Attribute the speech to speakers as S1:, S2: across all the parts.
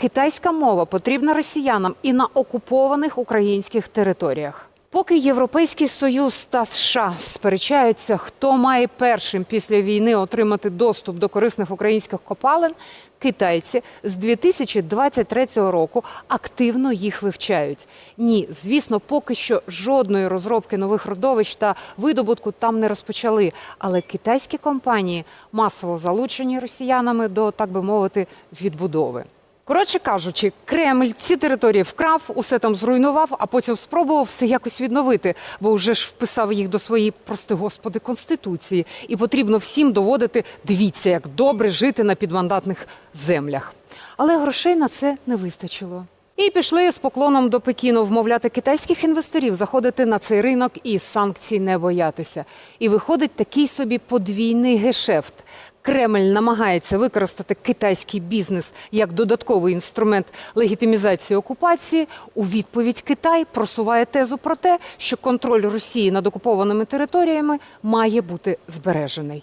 S1: Китайська мова потрібна росіянам і на окупованих українських територіях. Поки Європейський Союз та США сперечаються, хто має першим після війни отримати доступ до корисних українських копалин, китайці з 2023 року активно їх вивчають. Ні, звісно, поки що жодної розробки нових родовищ та видобутку там не розпочали. Але китайські компанії масово залучені росіянами до, так би мовити, відбудови. Коротше кажучи, Кремль ці території вкрав, усе там зруйнував, а потім спробував все якось відновити, бо вже ж вписав їх до своєї, прости господи, конституції. І потрібно всім доводити, дивіться, як добре жити на підмандатних землях. Але грошей на це не вистачило. І пішли з поклоном до Пекіну вмовляти китайських інвесторів заходити на цей ринок і санкцій не боятися. І виходить такий собі подвійний гешефт. Кремль намагається використати китайський бізнес як додатковий інструмент легітимізації окупації. У відповідь Китай просуває тезу про те, що контроль Росії над окупованими територіями має бути збережений.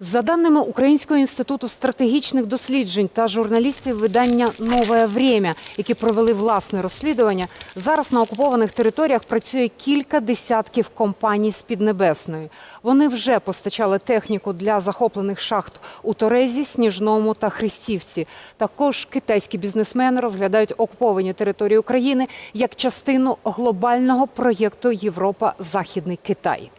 S1: За даними Українського інституту стратегічних досліджень та журналістів видання Нове Время, які провели власне розслідування, зараз на окупованих територіях працює кілька десятків компаній з Піднебесної. Вони вже постачали техніку для захоплених шахт у Торезі, Сніжному та Христівці. Також китайські бізнесмени розглядають окуповані території України як частину глобального проєкту Європа Західний Китай.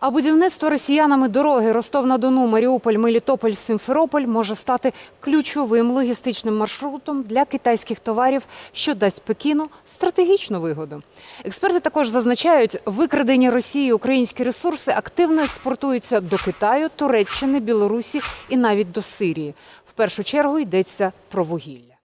S1: А будівництво росіянами дороги Ростов-на-Дону, Маріуполь, Мелітополь, Симферополь може стати ключовим логістичним маршрутом для китайських товарів, що дасть Пекіну стратегічну вигоду. Експерти також зазначають, викрадені Росією українські ресурси активно експортуються до Китаю, Туреччини, Білорусі і навіть до Сирії. В першу чергу йдеться про вугілля.